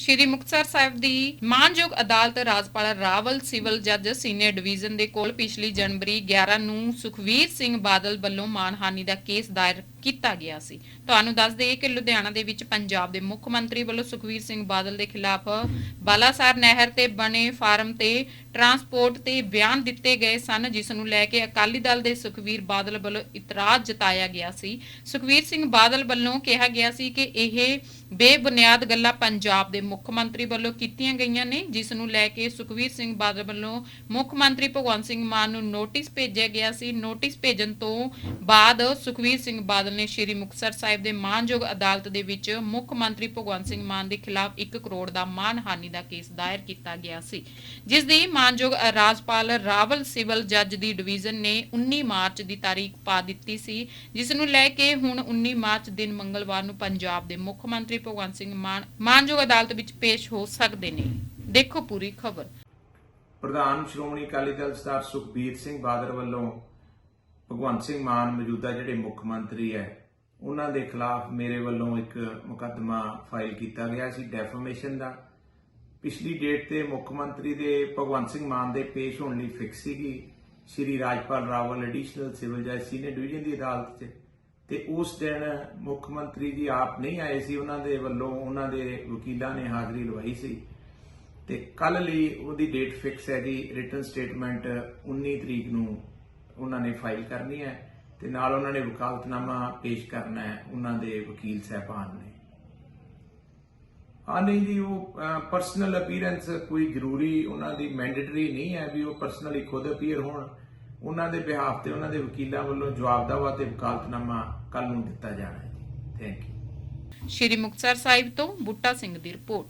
ਸ਼੍ਰੀ ਮੁਕਤਸਰ ਸਾਹਿਬ ਦੀ ਮਾਨਯੋਗ ਅਦਾਲਤ ਰਾਜਪਾਲ ਰਾਵਲ ਸਿਵਲ ਜੱਜ ਸੀਨੀਅਰ ਡਿਵੀਜ਼ਨ ਦੇ ਕੋਲ ਪਿਛਲੀ ਜਨਵਰੀ 11 ਨੂੰ ਸੁਖਵੀਰ ਸਿੰਘ ਬਾਦਲ ਵੱਲੋਂ ਮਾਨਹਾਨੀ ਦਾ ਕੇਸ ਦਾਇਰ ਕੀਤਾ ਗਿਆ ਸੀ। ਤੁਹਾਨੂੰ ਦੱਸ ਦੇਈਏ ਕਿ ਲੁਧਿਆਣਾ ਦੇ ਵਿੱਚ ਪੰਜਾਬ ਦੇ ਮੁੱਖ ਮੰਤਰੀ ਵੱਲੋਂ ਸੁਖਵੀਰ ਸਿੰਘ ਬਾਦਲ ਦੇ ਖਿਲਾਫ ਬਾਲਾਸਾਰ ਨਹਿਰ ਤੇ ਬਣੇ ਫਾਰਮ ਤੇ ਟਰਾਂਸਪੋਰਟ ਤੇ ਬਿਆਨ ਦਿੱਤੇ ਗਏ ਸਨ, ਜਿਸ ਨੂੰ ਲੈ ਕੇ ਅਕਾਲੀ ਦਲ ਦੇ ਸੁਖਵੀਰ ਬਾਦਲ ਵੱਲੋਂ ਇਤਰਾਜ਼ ਜਤਾਇਆ ਗਿਆ ਸੀ। ਸੁਖਵੀਰ ਸਿੰਘ ਬਾਦਲ ਵੱਲੋਂ ਕਿਹਾ ਗਿਆ ਸੀ ਕਿ ਇਹ ਬੇਬੁਨਿਆਦ ਗੱਲਾਂ ਪੰਜਾਬ ਦੇ ਮੁੱਖ ਮੰਤਰੀ ਵੱਲੋਂ ਕੀਤੀਆਂ ਗਈਆਂ ਨੇ, ਜਿਸ ਨੂੰ ਲੈ ਕੇ ਸੁਖਵੀਰ ਸਿੰਘ ਬਾਦਲ ਵੱਲੋਂ ਮੁੱਖ ਮੰਤਰੀ ਭਗਵੰਤ ਸਿੰਘ ਮਾਨ ਨੂੰ ਨੋਟਿਸ ਭੇਜਿਆ ਗਿਆ ਸੀ। ਨੋਟਿਸ ਭੇਜਣ ਤੋਂ ਬਾਅਦ ਸੁਖਵੀਰ ਸਿੰਘ ਬਾਦਲ ਨੇ ਸ਼੍ਰੀ ਮੁਕਤਸਰ ਸਾਹਿਬ ਦੇ ਮਾਨਯੋਗ ਅਦਾਲਤ ਦੇ ਵਿੱਚ ਮੁੱਖ ਮੰਤਰੀ ਭਗਵੰਤ ਸਿੰਘ ਮਾਨ ਦੇ ਖਿਲਾਫ 1 ਕਰੋੜ ਦਾ ਮਾਨਹਾਨੀ ਦਾ ਕੇਸ ਦਾਇਰ ਕੀਤਾ ਗਿਆ ਸੀ। ਜਿਸ ਦੀ ਮਾਨਯੋਗ ਰਾਜਪਾਲ ਰਾਵਲ ਸਿਵਲ ਜੱਜ ਦੀ ਡਿਵੀਜ਼ਨ ਨੇ 19 ਮਾਰਚ ਦੀ ਤਾਰੀਖ ਪਾ ਦਿੱਤੀ ਸੀ, ਜਿਸ ਨੂੰ ਲੈ ਕੇ ਹੁਣ 19 ਮਾਰਚ ਦਿਨ ਮੰਗਲਵਾਰ ਨੂੰ ਪੰਜਾਬ ਦੇ ਮੁੱਖ ਮੰਤਰੀ ਭਗਵੰਤ ਸਿੰਘ ਮਾਨ, ਮਾਨਯੋਗ ਅਦਾਲਤ ਵਿੱਚ ਪੇਸ਼ ਹੋ ਸਕਦੇ ਨੇ। ਦੇਖੋ ਪੂਰੀ ਖਬਰ। ਪ੍ਰਧਾਨ ਸ਼੍ਰੋਮਣੀ ਅਕਾਲੀ ਦਲ ਸਰਦਾਰ ਸੁਖਬੀਰ ਸਿੰਘ ਬਾਦਲ ਵੱਲੋਂ ਭਗਵੰਤ ਸਿੰਘ ਮਾਨ ਮੌਜੂਦਾ ਜਿਹੜੇ ਮੁੱਖ ਮੰਤਰੀ ਹੈ, ਉਹਨਾਂ ਦੇ ਖਿਲਾਫ ਮੇਰੇ ਵੱਲੋਂ ਇੱਕ ਮੁਕੱਦਮਾ ਫਾਈਲ ਕੀਤਾ ਗਿਆ ਸੀ ਡੈਫਾਮੇਸ਼ਨ ਦਾ। ਪਿਛਲੀ ਡੇਟ ਤੇ ਮੁੱਖ ਮੰਤਰੀ ਦੇ ਭਗਵੰਤ ਸਿੰਘ ਮਾਨ ਦੇ ਪੇਸ਼ ਹੋਣ ਲਈ ਫਿਕਸ ਸੀਗੀ। ਸ਼੍ਰੀ ਰਾਜਪਾਲ ਰਾਵਲ ਐਡੀਸ਼ਨਲ ਸਿਵਲ ਜੱਜ ਸੀਨੀਅਰ ਡਿਵੀਜ਼ਨ ਦੀ ਅਦਾਲਤ 'ਚ। ਤੇ ਉਸ ਦਿਨ ਮੁੱਖ ਮੰਤਰੀ ਜੀ ਆਪ ਨਹੀਂ ਆਏ ਸੀ, ਉਹਨਾਂ ਦੇ ਵੱਲੋਂ ਉਹਨਾਂ ਦੇ ਵਕੀਲਾਂ ਨੇ ਹਾਜ਼ਰੀ ਲਵਾਈ ਸੀ। ਤੇ ਕੱਲ ਲਈ ਉਹਦੀ ਡੇਟ ਫਿਕਸ ਹੈਗੀ ਰਿਟਰਨ ਸਟੇਟਮੈਂਟ 19 ਤਰੀਕ ਨੂੰ ਉਹਨਾਂ ਨੇ ਫਾਈਲ ਕਰਨੀ ਹੈ ਤੇ ਨਾਲ ਉਹਨਾਂ ਨੇ ਵਕਾਲਤਨਾਮਾ ਪੇਸ਼ ਕਰਨਾ ਹੈ ਉਹਨਾਂ ਦੇ ਵਕੀਲ ਸਹਿਬਾਨ ਨੇ। ਹਾਂ ਨਹੀਂ ਜੀ, ਉਹ ਪਰਸਨਲ ਅਪੀਅਰੈਂਸ ਕੋਈ ਜ਼ਰੂਰੀ ਉਹਨਾਂ ਦੀ ਮੈਂਡੇਟਰੀ ਨਹੀਂ ਹੈ ਵੀ ਉਹ ਪਰਸਨਲੀ ਖੁਦ ਅਪੀਅਰ ਹੋਣ। ਉਹਨਾਂ ਦੇ ਬਿਹਾਫ ਤੇ ਉਹਨਾਂ ਦੇ ਵਕੀਲਾਂ ਵੱਲੋਂ ਜਵਾਬਦਾਵਾ ਤੇ ਵਕਾਲਤਨਾਮਾ ਕੱਲ ਨੂੰ ਦਿੱਤਾ ਜਾਣਾ ਹੈ ਥੈਂਕ ਯੂ ਸ਼੍ਰੀ ਮੁਕਤਸਰ ਸਾਹਿਬ ਤੋਂ ਬੁੱਟਾ ਸਿੰਘ ਦੀ ਰਿਪੋਰਟ।